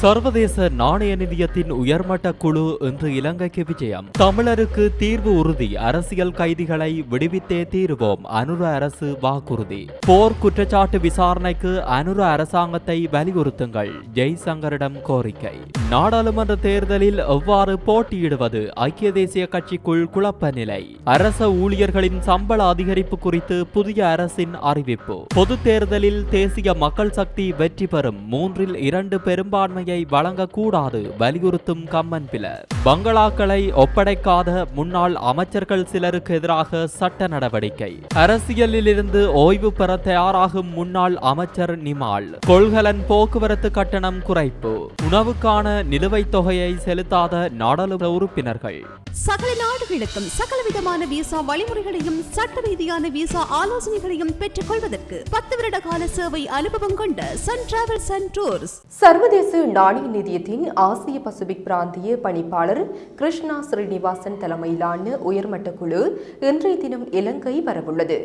சர்வதேச நாணய நிதியத்தின் உயர்மட்ட குழு இன்று இலங்கைக்கு விஜயம். தமிழருக்கு தீர்வு உறுதி அரசியல் கைதிகளை விடுவித்தே தீருவோம் அனுர அரசு வாக்குறுதி. போர் குற்றச்சாட்டு விசாரணைக்கு அனுர அரசாங்கத்தை வலியுறுத்துங்கள் ஜெய்சங்கரிடம் கோரிக்கை. நாடாளுமன்ற தேர்தலில் எவ்வாறு போட்டியிடுவது ஐக்கிய தேசிய கட்சிக்குள் குழப்ப நிலை. அரச ஊழியர்களின் சம்பள அதிகரிப்பு குறித்து புதிய அரசின் அறிவிப்பு. பொது தேர்தலில் தேசிய மக்கள் சக்தி வெற்றி பெறும் மூன்றில் இரண்டு பெரும்பான்மை பெரும்பான்மையை வழங்கக்கூடாது வலியுறுத்தும் கம்மன் பில பங்களாக்களை ஒப்படைக்காத முன்னாள் அமைச்சர்கள் சிலருக்கு எதிராக சட்ட நடவடிக்கை. அரசியலில் இருந்து ஓய்வு பெற தயாராகும் முன்னாள் அமைச்சர் நிமால். கொள்கலன் போக்குவரத்து கட்டணம் குறைப்பு. உணவுக்கான நிலுவைத் தொகையை செலுத்தாத நாடாளுமன்ற உறுப்பினர்கள். சகல நாடுகளுக்கும் சகலவிதமான விசா வழிமுறைகளையும் சட்ட ரீதியான விசா ஆலோசனைகளையும் பெற்றுக் கொள்வதற்கு பத்து வருட கால சேவை அனுபவம் கொண்ட சன் டிராவல்ஸ் அண்ட் டூர்ஸ் சர்வதேச நாணய நிதியத்தின் ஆசிய பசிபிக் பிராந்திய பணிப்பாளர் கிருஷ்ணா ஸ்ரீனிவாசன் தலைமையிலான உயர்மட்ட குழு இன்றைய தினம் இலங்கை வரவுள்ளது.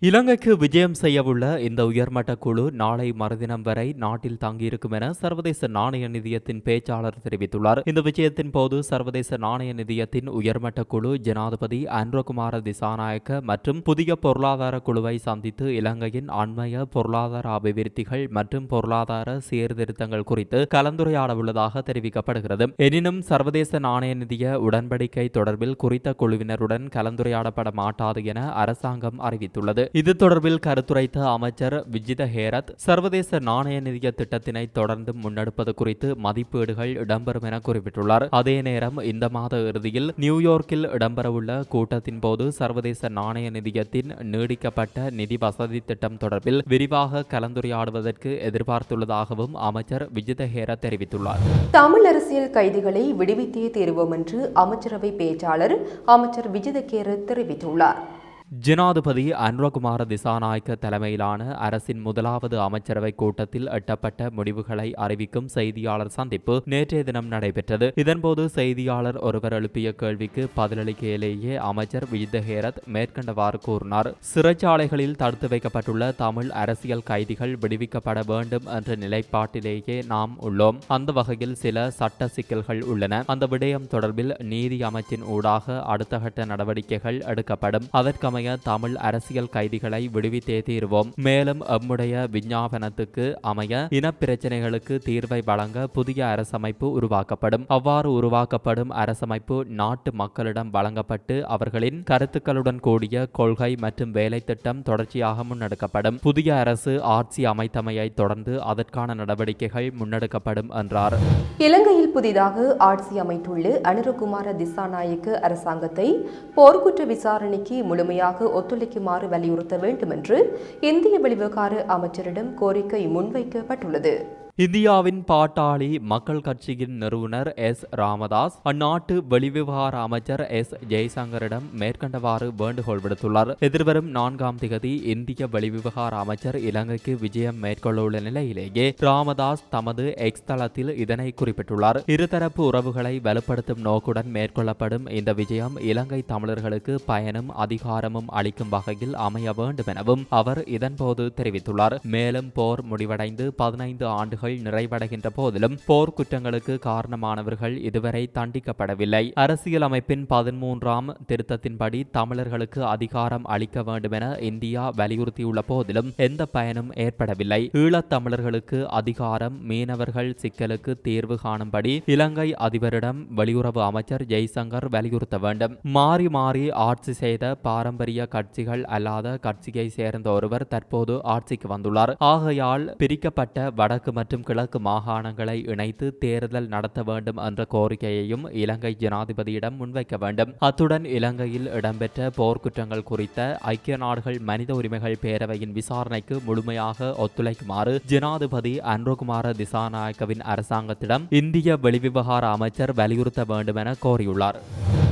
இலங்கைக்கு விஜயம் செய்யவுள்ள இந்த உயர்மட்ட குழு நாளை மறுதினம் வரை நாட்டில் தங்கியிருக்கும் என சர்வதேச நாணய நிதியத்தின் பேச்சாளர் தெரிவித்துள்ளார். இந்த விஜயத்தின் போது சர்வதேச நாணய நிதியத்தின் உயர்மட்ட குழு ஜனாதிபதி அன்ரகுமார திசாநாயக்க மற்றும் புதிய பொருளாதார குழுவை சந்தித்து இலங்கையின் அண்மைய பொருளாதார அபிவிருத்திகள் மற்றும் பொருளாதார சீர்திருத்தங்கள் குறித்து கலந்துரையாட உள்ளதாக தெரிவிக்கப்படுகிறது. எனினும் சர்வதேச நாணய நிதிய உடன்படிக்கை தொடர்பில் குறித்த குழுவினருடன் கலந்துரையாடப்பட மாட்டாது என அரசாங்கம் அறிவித்துள்ளது. இது தொடர்பில் கருத்துரைத்த அமைச்சர் விஜித ஹேரத் சர்வதேச நாணய நிதிய திட்டத்தினை தொடர்ந்து முன்னெடுப்பது குறித்து மதிப்பீடுகள் இடம்பெறும் என குறிப்பிட்டுள்ளார். அதே நேரம் இந்த மாத இறுதியில் நியூயார்க்கில் இடம்பெறவுள்ள கூட்டத்தின் போது சர்வதேச நாணய நிதியத்தின் நீடிக்கப்பட்ட நிதி வசதி திட்டம் தொடர்பில் விரிவாக கலந்துரையாடுவதற்கு எதிர்பார்த்துள்ளதாகவும் அமைச்சர் விஜித ஹேரத் தெரிவித்துள்ளார். தமிழ் அரசியல் கைதிகளை விடுவித்தே தீர்வோம் என்று அமைச்சரவை பேச்சாளர் அமைச்சர் விஜித கேரத் தெரிவித்துள்ளார். ஜனாதிபதி அனுரகுமார திசாநாயக்க தலைமையிலான அரசின் முதலாவது அமைச்சரவை கூட்டத்தில் எட்டப்பட்ட முடிவுகளை அறிவிக்கும் செய்தியாளர் சந்திப்பு நேற்றைய தினம் நடைபெற்றது. இதன்போது செய்தியாளர் ஒருவர் எழுப்பிய கேள்விக்கு பதிலளிக்கையிலேயே அமைச்சர் விஜித ஹேரத் மேற்கண்டவாறு கூறினார். சிறைச்சாலைகளில் தடுத்து வைக்கப்பட்டுள்ள தமிழ் அரசியல் கைதிகள் விடுவிக்கப்பட வேண்டும் என்ற நிலைப்பாட்டிலேயே நாம் உள்ளோம். அந்த வகையில் சில சட்ட சிக்கல்கள் உள்ளன. அந்த விடயம் தொடர்பில் நீதி அமைச்சின் ஊடாக அடுத்த கட்ட நடவடிக்கைகள் எடுக்கப்படும். அதற்கமைய தமிழ் அரசியல் கைதிகளை விடுவித்தே தீர்வோம் மேலும் எம்முடைய விஞ்ஞாபனத்துக்கு அமைய இனப்பிரச்சனைகளுக்கு தீர்வை வழங்க புதிய அரசமைப்பு உருவாக்கப்படும். அவ்வாறு உருவாக்கப்படும் அரசமைப்பு நாட்டு மக்களிடம் வழங்கப்பட்டு அவர்களின் கருத்துக்களுடன் கூடிய கொள்கை மற்றும் வேலை திட்டம் தொடர்ச்சியாக முன்னெடுக்கப்படும். புதிய அரசு ஆட்சி அமைத்தமையை தொடர்ந்து அதற்கான நடவடிக்கைகள் முன்னெடுக்கப்படும் என்றார். இலங்கையில் புதிதாக ஆட்சி அமைத்துள்ள அனுரகுமார திசாநாயக்க அரசாங்கத்தை போர்க்குற்ற விசாரணைக்கு முழுமையாக ஒத்துழைக்குமாறு வலியுறுத்த வேண்டும் என்று இந்திய வெளிவிவகார அமைச்சரிடம் கோரிக்கை முன்வைக்கப்பட்டுள்ளது. இந்தியாவின் பாட்டாளி மக்கள் கட்சியின் நிறுவனர் எஸ். ராமதாஸ் அந்நாட்டு வெளிவிவகார அமைச்சர் எஸ். ஜெய்சங்கரிடம் மேற்கண்டவாறு வேண்டுகோள் விடுத்துள்ளார். எதிர்வரும் நான்காம் திகதி இந்திய வெளிவிவகார அமைச்சர் இலங்கைக்கு விஜயம் மேற்கொள்ளவுள்ள நிலையிலேயே ராமதாஸ் தமது எக்ஸ் தளத்தில் இதனை குறிப்பிட்டுள்ளார். இருதரப்பு உறவுகளை வலுப்படுத்தும் நோக்குடன் மேற்கொள்ளப்படும் இந்த விஜயம் இலங்கை தமிழர்களுக்கு பயனும் அதிகாரமும் அளிக்கும் வகையில் அமைய வேண்டும் எனவும் அவர் இதன்போது தெரிவித்துள்ளார். மேலும் போர் முடிவடைந்து பதினைந்து ஆண்டுகள் நிறைவடைகின்ற போதிலும் போர் குற்றங்களுக்கு காரணமானவர்கள் இதுவரை தண்டிக்கப்படவில்லை. அரசியலமைப்பின் பதிமூன்றாம் திருத்தத்தின்படி தமிழர்களுக்கு அதிகாரம் அளிக்க வேண்டும் என இந்தியா வலியுறுத்தியுள்ள போதிலும் எந்த பயனும் ஏற்படவில்லை. ஈழத் தமிழர்களுக்கு அதிகாரம் மீனவர்கள் சிக்கலுக்கு தீர்வு காணும்படி இலங்கை அதிபரிடம் வெளியுறவு அமைச்சர் ஜெய்சங்கர் வலியுறுத்த வேண்டும். மாறி மாறி ஆட்சி செய்த பாரம்பரிய கட்சிகள் அல்லாத கட்சியை சேர்ந்த ஒருவர் தற்போது ஆட்சிக்கு வந்துள்ளார். ஆகையால் பிரிக்கப்பட்ட வடக்கு மற்றும் கிழக்கு மாகாணங்களை இணைத்து தேர்தல் நடத்த வேண்டும் என்ற கோரிக்கையையும் இலங்கை ஜனாதிபதியிடம் முன்வைக்க வேண்டும். அத்துடன் இலங்கையில் இடம்பெற்ற போர்க்குற்றங்கள் குறித்த ஐக்கிய நாடுகள் மனித உரிமைகள் பேரவையின் விசாரணைக்கு முழுமையாக ஒத்துழைக்குமாறு ஜனாதிபதி அன்ரோகுமார திசாநாயக்கவின் அரசாங்கத்திடம் இந்திய வெளிவிவகார அமைச்சர் வலியுறுத்த வேண்டும் என கோரியுள்ளார்.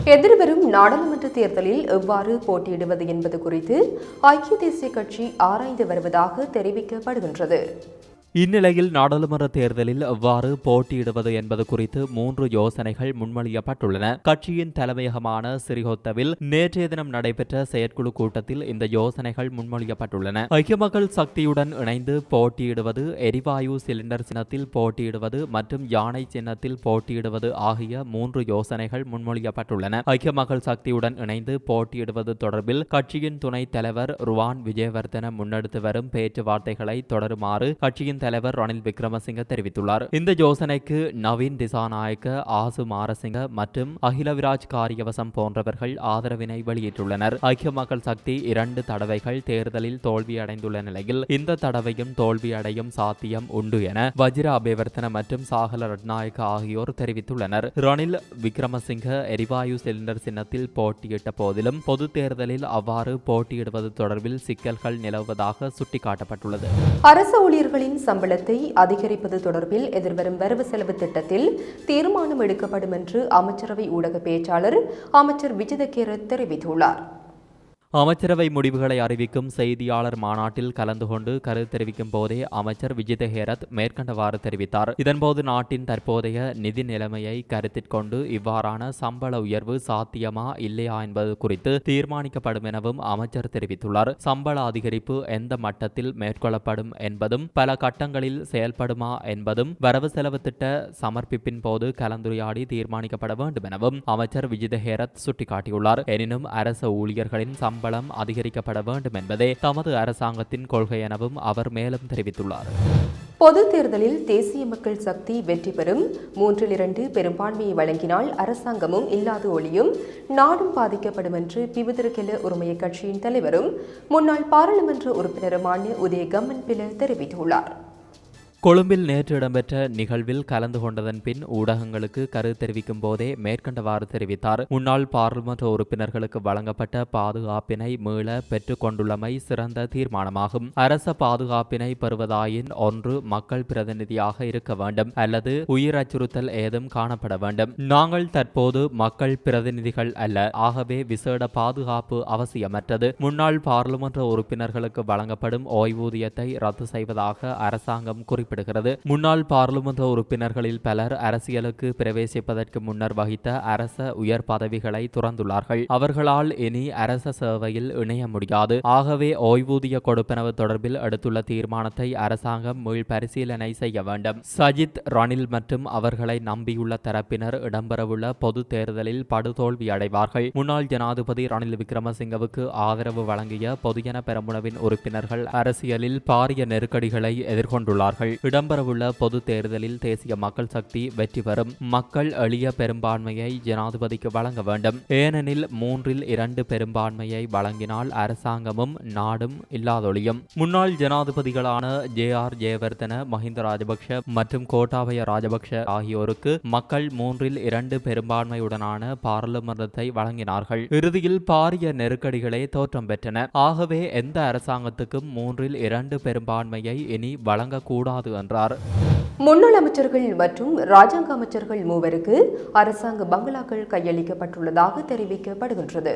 எதிர்வரும் நாடாளுமன்ற தேர்தலில் எவ்வாறு போட்டியிடுவது என்பது குறித்து ஐக்கிய தேசிய கட்சி ஆராய்ந்து வருவதாக தெரிவிக்கப்படுகின்றது. இந்நிலையில் நாடாளுமன்ற தேர்தலில் எவ்வாறு போட்டியிடுவது என்பது குறித்து மூன்று யோசனைகள் முன்மொழியப்பட்டுள்ளன. கட்சியின் தலைமையகமான சிறிகொத்தவில் நேற்றைய தினம் நடைபெற்ற செயற்குழு கூட்டத்தில் இந்த யோசனைகள் முன்மொழியப்பட்டுள்ளன. ஐக்கிய மக்கள் சக்தியுடன் இணைந்து போட்டியிடுவது எரிவாயு சிலிண்டர் சின்னத்தில் போட்டியிடுவது மற்றும் யானை சின்னத்தில் போட்டியிடுவது ஆகிய மூன்று யோசனைகள் முன்மொழியப்பட்டுள்ளன. ஐக்கிய மக்கள் சக்தியுடன் இணைந்து போட்டியிடுவது தொடர்பில் கட்சியின் துணைத் தலைவர் ருவான் விஜயவர்தன முன்னெடுத்து வரும் பேச்சுவார்த்தைகளை தொடருமாறு கட்சியின் தலைவர் ரணில் விக்ரமசிங்க தெரிவித்துள்ளார். இந்த யோசனைக்கு நவீன் திசாநாயக்க ஆசு மாரசிங்க மற்றும் அகிலவிராஜ் காரியவசம் போன்றவர்கள் ஆதரவினை வெளியிட்டுள்ளனர். ஐக்கிய மக்கள் சக்தி இரண்டு தடவைகள் தேர்தலில் தோல்வியடைந்துள்ள நிலையில் இந்த தடவையும் தோல்வியடையும் சாத்தியம் உண்டு என வஜிர அபிவர்த்தன மற்றும் சாகல ரட்நாயக்க ஆகியோர் தெரிவித்துள்ளனர். ரணில் விக்ரமசிங்க எரிவாயு சிலிண்டர் சின்னத்தில் போட்டியிட்ட போதிலும் பொது தேர்தலில் அவ்வாறு போட்டியிடுவது தொடர்பில் சிக்கல்கள் நிலவுவதாக சுட்டிக்காட்டப்பட்டுள்ளது. அரசு ஊழியர்களின் சம்பளத்தை அதிகரிப்பது தொடர்பில் எதிர்வரும் வரவு செலவு திட்டத்தில் தீர்மானம் எடுக்கப்படும் என்று அமைச்சரவை ஊடக பேச்சாளர் அமைச்சர் விஜிதகேர தெரிவித்துள்ளார். அமைச்சரவை முடிவுகளை அறிவிக்கும் செய்தியாளர் மாநாட்டில் கலந்து கொண்டு கருத்து தெரிவிக்கும் போதே அமைச்சர் விஜித ஹேரத் மேற்கண்டவாறு தெரிவித்தார். இதன்போது நாட்டின் தற்போதைய நிதி நிலைமையை கருத்தில் கொண்டு இவ்வாறான சம்பள உயர்வு சாத்தியமா இல்லையா என்பது குறித்து தீர்மானிக்கப்படும் எனவும் அமைச்சர் தெரிவித்துள்ளார். சம்பள அதிகரிப்பு எந்த மட்டத்தில் மேற்கொள்ளப்படும் என்பதும் பல கட்டங்களில் செயல்படுமா என்பதும் வரவு செலவு திட்ட சமர்ப்பிப்பின் போது கலந்துரையாடி தீர்மானிக்கப்பட வேண்டும் எனவும் அமைச்சர் விஜித ஹேரத் சுட்டிக்காட்டியுள்ளார். எனினும் அரசு ஊழியர்களின் சம்பளம் அதிகரிக்கப்பட வேண்டும் என்பதே தமது அரசாங்கத்தின் கொள்கை எனவும் அவர் மேலும் தெரிவித்துள்ளார். பொது தேர்தலில் தேசிய மக்கள் சக்தி வெற்றி பெறும். மூன்றில் இரண்டு பெரும்பான்மையை வழங்கினால் அரசாங்கமும் இல்லாது ஒளியும். நாடும் பாதிக்கப்படும் என்று பிவிதிருக்கெல உரிமைய கட்சியின் தலைவரும் முன்னாள் பாராளுமன்ற உறுப்பினருமான உதய கம்மன் பிள தெரிவித்துள்ளார். கொழும்பில் நேற்று இடம்பெற்ற நிகழ்வில் கலந்து கொண்டதன் பின் ஊடகங்களுக்கு கருத்து தெரிவிக்கும் போதே மேற்கண்டவாறு தெரிவித்தார். முன்னாள் பாராளுமன்ற உறுப்பினர்களுக்கு வழங்கப்பட்ட பாதுகாப்பினை மீள பெற்றுக் கொண்டுள்ளமை சிறந்த தீர்மானமாகும். அரச பாதுகாப்பினை பெறுவதாயின் ஒன்று மக்கள் பிரதிநிதியாக இருக்க வேண்டும். அல்லது உயிர் அச்சுறுத்தல் ஏதும் காணப்பட வேண்டும். நாங்கள் தற்போது மக்கள் பிரதிநிதிகள் அல்ல. ஆகவே விசேட பாதுகாப்பு அவசியமற்றது. முன்னாள் பாராளுமன்ற உறுப்பினர்களுக்கு வழங்கப்படும் ஓய்வூதியத்தை ரத்து செய்வதாக அரசாங்கம் குறிப்பிடுகிறது முன்னாள் பாராளுமன்ற உறுப்பினர்களில் பலர் அரசியலுக்கு பிரவேசிப்பதற்கு முன்னர் வகித்த அரச உயர் பதவிகளை துறந்துள்ளார்கள். அவர்களால் இனி அரச சேவையில் இணைய முடியாது. ஆகவே ஓய்வூதிய கொடுப்பனவு தொடர்பில் எடுத்துள்ள தீர்மானத்தை அரசாங்கம் மீள் பரிசீலனை செய்ய வேண்டும். சஜித் ரணில் மற்றும் அவர்களை நம்பியுள்ள தரப்பினர் இடம்பெறவுள்ள பொது தேர்தலில் படுதோல்வி அடைவார்கள். முன்னாள் ஜனாதிபதி ரணில் விக்ரமசிங்கவுக்கு ஆதரவு வழங்கிய பொதுஜன பெரமுனவின் உறுப்பினர்கள் அரசியலில் பாரிய நெருக்கடிகளை எதிர்கொண்டுள்ளார்கள். இடம்பெறவுள்ள பொது தேர்தலில் தேசிய மக்கள் சக்தி வெற்றி பெறும். மக்கள் எளிய பெரும்பான்மையை ஜனாதிபதிக்கு வழங்க வேண்டும். ஏனெனில் மூன்றில் இரண்டு பெரும்பான்மையை வழங்கினால் அரசாங்கமும் நாடும் இல்லாதொழியும். முன்னாள் ஜனாதிபதிகளான ஜே ஆர் ஜெயவர்தன மஹிந்த ராஜபக்ஷ மற்றும் கோட்டாபய ராஜபக்ஷ ஆகியோருக்கு மக்கள் மூன்றில் இரண்டு பெரும்பான்மையுடனான பாராளுமன்றத்தை வழங்கினார்கள். இறுதியில் பாரிய நெருக்கடிகளே தோற்றம் பெற்றன. ஆகவே எந்த அரசாங்கத்துக்கும் மூன்றில் இரண்டு பெரும்பான்மையை இனி வழங்கக்கூடாது என்றார். முன்னாள் அமைச்சர்கள் மற்றும் ராஜாங்க அமைச்சர்கள் மூவருக்கு அரசாங்க பங்களாக்கள் கையளிக்கப்பட்டுள்ளதாக தெரிவிக்கப்படுகின்றது.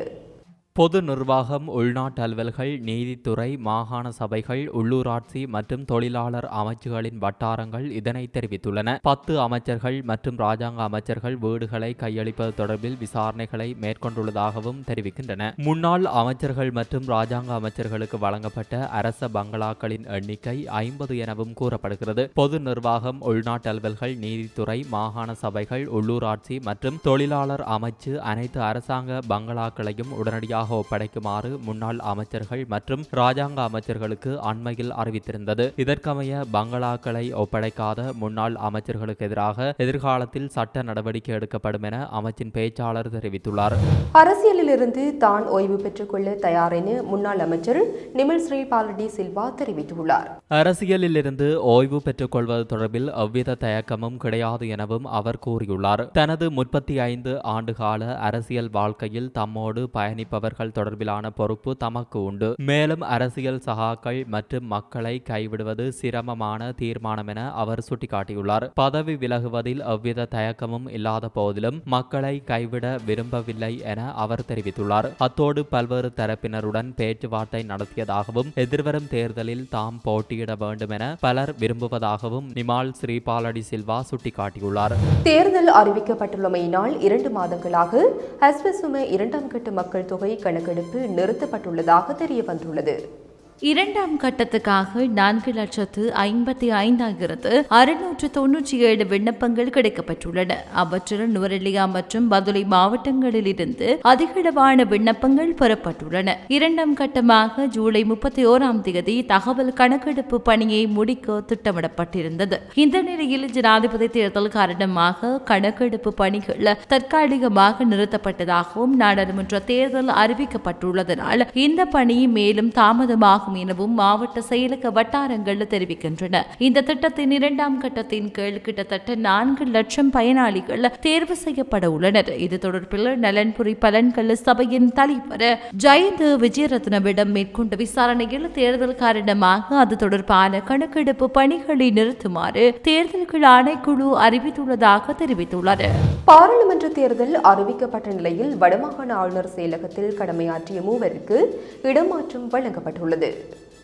பொது நிர்வாகம் உள்நாட்டு அலுவல்கள் நீதித்துறை மாகாண சபைகள் உள்ளூராட்சி மற்றும் தொழிலாளர் அமைச்சுகளின் வட்டாரங்கள் இதனை தெரிவித்துள்ளன. பத்து அமைச்சர்கள் மற்றும் ராஜாங்க அமைச்சர்கள் வீடுகளை கையளிப்பது தொடர்பில் விசாரணைகளை மேற்கொண்டுள்ளதாகவும் தெரிவிக்கின்றன. முன்னாள் அமைச்சர்கள் மற்றும் ராஜாங்க அமைச்சர்களுக்கு வழங்கப்பட்ட அரச பங்களாக்களின் எண்ணிக்கை ஐம்பது எனவும் கூறப்படுகிறது. பொது நிர்வாகம் உள்நாட்டு அலுவல்கள் நீதித்துறை மாகாண சபைகள் உள்ளூராட்சி மற்றும் தொழிலாளர் அமைச்சு அனைத்து அரசாங்க பங்களாக்களையும் உடனடியாக ஒப்படைக்குமாறு முன்னாள் அமைச்சர்கள் மற்றும் ராஜாங்க அமைச்சர்களுக்கு அண்மையில் அறிவித்திருந்தது. இதற்கமைய பங்களாக்களை ஒப்படைக்காத முன்னாள் அமைச்சர்களுக்கு எதிராக எதிர்காலத்தில் சட்ட நடவடிக்கை எடுக்கப்படும் என அமைச்சின் பேச்சாளர் தெரிவித்துள்ளார். அரசியலிலிருந்து தான் ஓய்வு பெற்றுக்கொள்ள தயார் என முன்னாள் அமைச்சர் நிமல் ஸ்ரீ பாலடி சில்வா தெரிவித்துள்ளார். அரசியலில் இருந்து ஓய்வு பெற்றுக் கொள்வது தொடர்பில் எவ்வித தயக்கமும் கிடையாது எனவும் அவர் கூறியுள்ளார். தனது முப்பத்தி ஐந்து ஆண்டுகால அரசியல் வாழ்க்கையில் தம்மோடு பயணிப்பவர் அவர்கள் தொடர்பிலான பொறுப்பு தமக்கு உண்டு. மேலும் அரசியல் சகாக்கள் மற்றும் மக்களை கைவிடுவது சிரமமான தீர்மானம் என அவர் சுட்டிக்காட்டியுள்ளார். பதவி விலகுவதில் எவ்வித தயக்கமும் இல்லாத போதிலும் மக்களை கைவிட விரும்பவில்லை என அவர் தெரிவித்துள்ளார். அத்தோடு பல்வேறு தரப்பினருடன் பேச்சுவார்த்தை நடத்தியதாகவும் எதிர்வரும் தேர்தலில் தாம் போட்டியிட வேண்டும் என பலர் விரும்புவதாகவும் நிமால் ஸ்ரீபாலடி சில்வா சுட்டிக்காட்டியுள்ளார். தேர்தல் அறிவிக்கப்பட்டுள்ளமையினால் இரண்டு மாதங்களாக ஹஸ்பசும இரண்டாம் கட்ட மக்கள் தொகை கணக்கெடுப்பு நிறுத்தப்பட்டுள்ளதாக தெரிய வந்துள்ளது இரண்டாம் கட்டத்துக்காக நான்கு லட்சத்து ஐம்பத்தி ஐந்தாயிரத்து அறுநூற்று தொன்னூற்றி ஏழு விண்ணப்பங்கள் கிடைக்கப்பட்டுள்ளன. அவற்றில் நுவரெலியா மற்றும் பதுளை மாவட்டங்களில் இருந்து அதிகளவான விண்ணப்பங்கள் பெறப்பட்டுள்ளன. இரண்டாம் கட்டமாக ஜூலை முப்பத்தி ஓராம் தேதி தகவல் கணக்கெடுப்பு பணியை முடிக்க திட்டமிடப்பட்டிருந்தது. இந்த நிலையில் ஜனாதிபதி தேர்தல் காரணமாக கணக்கெடுப்பு பணிகள் தற்காலிகமாக நிறுத்தப்பட்டதாகவும் நாடாளுமன்ற தேர்தல் அறிவிக்கப்பட்டுள்ளதனால் இந்த பணி மேலும் ஆகும் எனவும் மாவட்ட செயலக வட்டாரங்கள் தெரிவிக்கின்றன. இந்த திட்டத்தின் இரண்டாம் கட்டத்தின் கீழ் கிட்டத்தட்ட நான்கு லட்சம் பயனாளிகள் தேர்வு செய்யப்பட உள்ளனர். இது தொடர்பில் நலன்புரி பலன்கள் சபையின் தலைவர் ஜெயந்த் விஜயரத்னவிடம் மேற்கொண்ட விசாரணையில் தேர்தல் காரணமாக அது தொடர்பான கணக்கெடுப்பு பணிகளை நிறுத்துமாறு தேர்தல்கள் ஆணைக்குழு அறிவித்துள்ளதாக தெரிவித்துள்ளது. பாராளுமன்ற தேர்தல் அறிவிக்கப்பட்ட நிலையில் வடமாகாண ஆளுநர் செயலகத்தில் கடமையாற்றிய மூவருக்கு இடமாற்றம் வழங்கப்பட்டுள்ளது.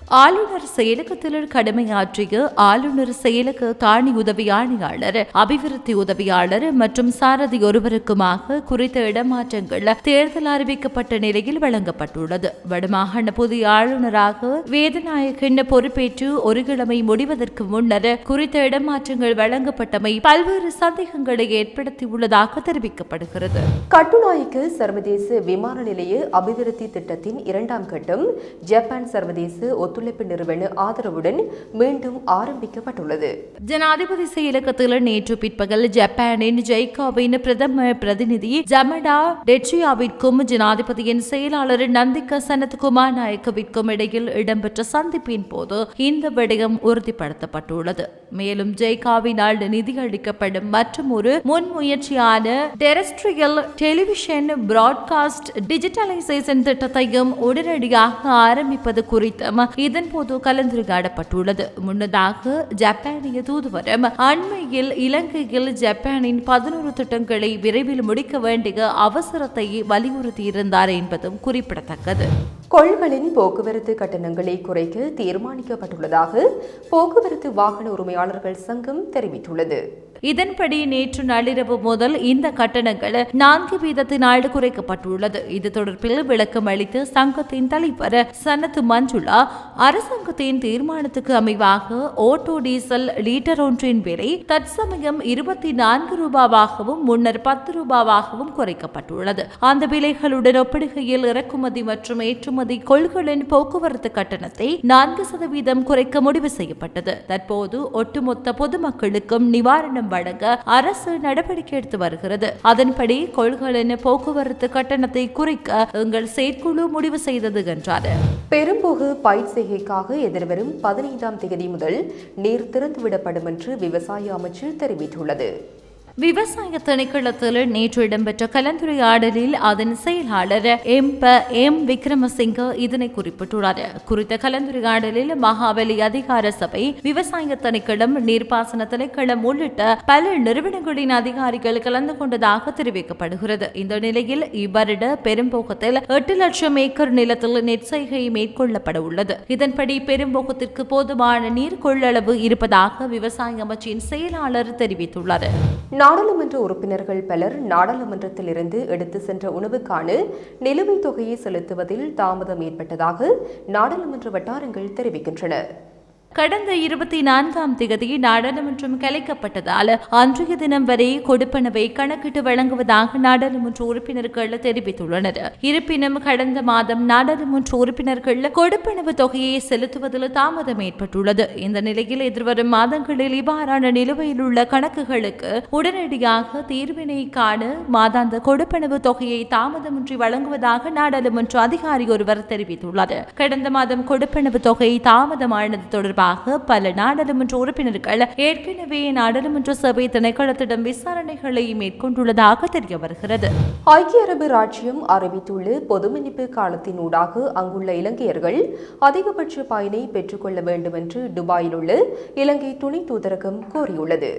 ஆளுநர் செயலகத்தில் கடமையாற்றிய ஆளுநர் செயலக காணி உதவி ஆணையாளர் அபிவிருத்தி உதவியாளர் மற்றும் சாரதி ஒருவருக்குமாக குறித்த இடமாற்றங்கள் தேர்தல் அறிவிக்கப்பட்ட நிலையில் வழங்கப்பட்டுள்ளது. வடமாகாண புதிய ஆளுநராக வேதநாயகன் பொறுப்பேற்று ஒரு கிழமை முடிவதற்கு முன்னர் குறித்த இடமாற்றங்கள் வழங்கப்பட்டமை பல்வேறு சந்தேகங்களை ஏற்படுத்தியுள்ளதாக தெரிவிக்கப்படுகிறது. கட்டுநாய்க்கு சர்வதேச விமான நிலைய அபிவிருத்தி திட்டத்தின் இரண்டாம் கட்டம் ஜப்பான் சர்வதேச ஒத்து ஒத்துழைப்பு நிறுவன ஆதரவுடன் மீண்டும் ஆரம்பிக்கப்பட்டுள்ளது. ஜனாதிபதி செயலகத்தில் நேற்று பிற்பகல் ஜப்பானின் ஜெய்காவின் பிரதம பிரதிநிதி ஜமடா டெட்ரியாவிற்கும் ஜனாதிபதியின் செயலாளர் நந்திகா சனத்குமார் நாயக்கவிற்கும் இடையில் இடம்பெற்ற சந்திப்பின் போது இந்த விடயம் உறுதிப்படுத்தப்பட்டுள்ளது. மேலும் ஜெய்காவினால் நிதியளிக்கப்படும் மற்றும் ஒரு முன்முயற்சியான டெரஸ்ட்ரியல் டெலிவிஷன் பிராட்காஸ்ட் டிஜிட்டலைசேஷன் திட்டத்தையும் உடனடியாக ஆரம்பிப்பது குறித்தும் இதன்போது கலந்துரையாடப்பட்டுள்ளது. முன்னதாக ஜப்பானிய தூதுவரம் அண்மையில் இலங்கையில் ஜப்பானின் பதினோரு திட்டங்களை விரைவில் முடிக்க வேண்டிய அவசரத்தை வலியுறுத்தியிருந்தார் என்பதும் குறிப்பிடத்தக்கது. கொள்களின் போக்குவரத்து கட்டணங்களை குறைக்க தீர்மானிக்கப்பட்டுள்ளதாக போக்குவரத்து வாகன உரிமையாளர்கள் சங்கம் தெரிவித்துள்ளது. இதன்படி நேற்று நள்ளிரவு முதல் இந்த கட்டணங்கள் நான்கு வீதத்தினால் குறைக்கப்பட்டுள்ளது. இது தொடர்பில் விளக்கம் அளித்து சங்கத்தின் தலைவர் சனத் மஞ்சுளா அரசாங்கத்தின் தீர்மானத்துக்கு அமைவாக ஓட்டோ டீசல் லீட்டர் ஒன்றின் விலை தற்சமயம் இருபத்தி நான்கு ரூபாவாகவும் முன்னர் பத்து ரூபாவாகவும் குறைக்கப்பட்டுள்ளது. அந்த விலைகளுடன் ஒப்பிடுகையில் இறக்குமதி மற்றும் ஏற்றுமதி கொள்களின் போக்குவரத்து கட்டணத்தை நான்கு சதவீதம் குறைக்க முடிவு செய்யப்பட்டது. தற்போது ஒட்டுமொத்த பொதுமக்களுக்கும் நிவாரணம் வழங்க அரசு நடவடிக்கை எடுத்து வருகிறது. அதன்படி கொள்களின் போக்குவரத்து கட்டணத்தை குறைக்க எங்கள் செயற்குழு முடிவு செய்தது என்றார். பெரும்போகு பயிர் செய்கைக்காக எதிர்வரும் பதினைந்தாம் தேதி முதல் நீர் திறந்துவிடப்படும் என்று விவசாய அமைச்சர் தெரிவித்துள்ளது. விவசாய திணைக்களத்தில் நேற்று இடம்பெற்ற கலந்துரையாடலில் அதன் செயலாளர் எம் ப எம் விக்ரமசிங்க இதனை குறிப்பிட்டுள்ளார். குறித்த கலந்துரையாடலில் மகாவலி அதிகார சபை விவசாய திணைக்களம் நீர்ப்பாசன திணைக்களம் உள்ளிட்ட பல நிறுவனங்களின் அதிகாரிகள் கலந்து கொண்டதாக தெரிவிக்கப்படுகிறது. இந்த நிலையில் இவ்வருட பெரும்போகத்தில் எட்டு லட்சம் ஏக்கர் நிலத்தில் நெற்செய்கை மேற்கொள்ளப்பட உள்ளது. இதன்படி பெரும்போகத்திற்கு போதுமான நீர் கொள்ளளவு இருப்பதாக விவசாய அமைச்சின் செயலாளர் தெரிவித்துள்ளார். நாடாளுமன்ற உறுப்பினர்கள் பலர் நாடாளுமன்றத்தில் இருந்து எடுத்து சென்ற உணவுக்கான நிலுவைத் தொகையை செலுத்துவதில் தாமதம் ஏற்பட்டதாக நாடாளுமன்ற வட்டாரங்கள் தெரிவிக்கின்றன. கடந்த இருபத்தி நான்காம் தேதி நாடாளுமன்றம் கலைக்கப்பட்டதால் அன்றைய தினம் வரை கொடுப்பனவை கணக்கிட்டு வழங்குவதாக நாடாளுமன்ற உறுப்பினர்கள் தெரிவித்துள்ளனர். இருப்பினும் கடந்த மாதம் நாடாளுமன்ற உறுப்பினர்கள் கொடுப்பனவு தொகையை செலுத்துவதில் தாமதம் ஏற்பட்டுள்ளது. இந்த நிலையில் எதிர்வரும் மாதங்களில் இவ்வாறான நிலுவையில் உள்ள கணக்குகளுக்கு உடனடியாக தீர்வினை காண மாதாந்த கொடுப்பனவு தொகையை தாமதமின்றி வழங்குவதாக நாடாளுமன்ற அதிகாரி ஒருவர் தெரிவித்துள்ளார். கடந்த மாதம் கொடுப்பனவு தொகை தாமதமானது தொடர்பாக தொடர்பாக பல நாடாளுமன்ற உறுப்பினர்கள் ஏற்கனவே நாடாளுமன்ற சபை திணைக்களத்திடம் விசாரணைகளை மேற்கொண்டுள்ளதாக தெரிய வருகிறது. ஐக்கிய அரபு ராஜ்யம் அறிவித்துள்ள பொது மன்னிப்பு காலத்தின் ஊடாக அங்குள்ள இலங்கையர்கள் அதிகபட்ச பயனை பெற்றுக்கொள்ள வேண்டும் என்று துபாயில் உள்ள இலங்கை துணை தூதரகம் கோரியுள்ளது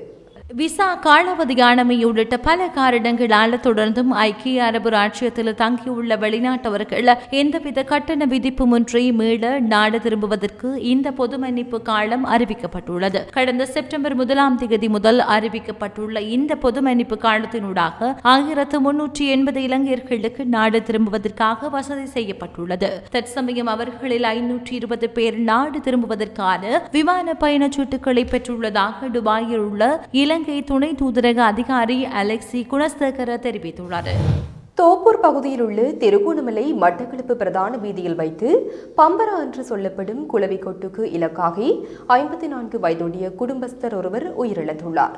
விசா காலாவதியானமை உள்ளிட்ட பல காரணங்களால் தொடர்ந்தும் ஐக்கிய அரபு ராஜ்யத்தில் தங்கியுள்ள வெளிநாட்டவர்கள் எந்தவித கட்டண விதிப்புமின்றி மீள நாடு திரும்புவதற்கு இந்த பொது மன்னிப்பு காலம் அறிவிக்கப்பட்டுள்ளது. கடந்த செப்டம்பர் முதலாம் தேதி முதல் அறிவிக்கப்பட்டுள்ள இந்த பொது மன்னிப்பு காலத்தினூடாக ஆயிரத்து முன்னூற்றி எண்பது இலங்கையர்களுக்கு நாடு திரும்புவதற்காக வசதி செய்யப்பட்டுள்ளது. தற்சமயம் அவர்களில் ஐநூற்றி இருபது பேர் நாடு திரும்புவதற்கான விமான பயணச் சீட்டுகளை பெற்றுள்ளதாக துபாயில் உள்ள இலங்கை துணை தூதரக அதிகாரி அலெக்சி குணஸ்தகர தெரிவித்துள்ளார். தோப்பூர் பகுதியில் உள்ள திருகோணமலை மட்டக்களப்பு பிரதான வீதியில் வைத்து பம்பரா என்று சொல்லப்படும் குளவிக்கொட்டுக்கு இலக்காகி ஐம்பத்தி நான்கு வயதுடைய குடும்பஸ்தர் ஒருவர் உயிரிழந்துள்ளார்.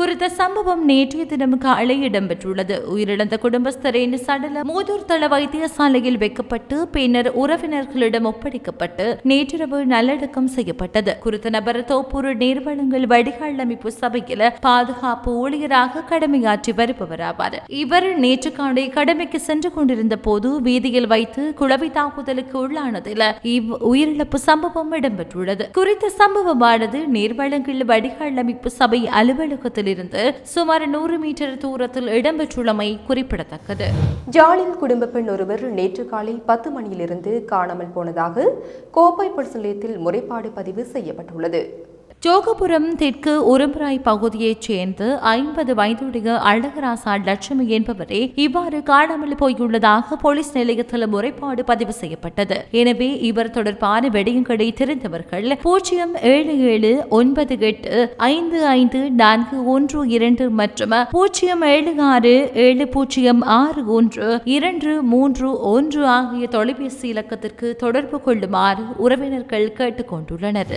குறித்த சம்பவம் நேற்றைய தினம் காலை இடம்பெற்றுள்ளது. உயிரிழந்த குடும்பஸ்தரின் சடலம் மூதூர் தள வைத்தியசாலையில் வைக்கப்பட்டு பின்னர் உறவினர்களிடம் ஒப்படைக்கப்பட்டு நேற்றிரவு நல்லடக்கம் செய்யப்பட்டது. குறித்த நபர் தோப்பூர் நீர்வளங்கள் வடிகால் அமைப்பு சபையில் பாதுகாப்பு ஊழியராக கடமையாற்றி வருபவர் ஆவார் இவர் நேற்று காலை கடமைக்கு சென்று கொண்டிருந்த போது வீதியில் வைத்து குழவி தாக்குதலுக்கு உள்ளானதில் இவ் உயிரிழப்பு சம்பவம் இடம்பெற்றுள்ளது. குறித்த சம்பவமானது நீர்வளங்கள் வடிகால் அமைப்பு சபை அலுவலகத்தில் இருந்து சுமார் நூறு மீட்டர் தூரத்தில் இடம்பெற்றுள்ளமை குறிப்பிடத்தக்கது. ஜாலியின் குடும்ப பெண் ஒருவர் நேற்று காலை பத்து மணியிலிருந்து காணாமல் போனதாக கோப்பை பொலிஸ் நிலையத்தில் முறைப்பாடு பதிவு செய்யப்பட்டுள்ளது. ஜோகபுரம் தெற்கு உரும்பராய் பகுதியைச் சேர்ந்த ஐம்பது வயதுடைய அழகராசா லட்சுமி என்பவரே இவ்வாறு காணாமல் போயுள்ளதாக போலீஸ் நிலையத்தில் முறைப்பாடு பதிவு செய்யப்பட்டது. எனவே இவர் தொடர்பான வெடியங்களை தெரிந்தவர்கள் பூஜ்ஜியம் ஏழு ஏழு ஒன்பது எட்டு ஐந்து ஐந்து நான்கு ஒன்று இரண்டு மற்றும் பூஜ்ஜியம் ஏழு ஆறு ஏழு பூஜ்ஜியம் ஆறு ஒன்று இரண்டு மூன்று ஒன்று ஆகிய தொலைபேசி இலக்கத்திற்கு தொடர்பு கொள்ளுமாறு உறவினர்கள் கேட்டுக்கொண்டுள்ளனர்.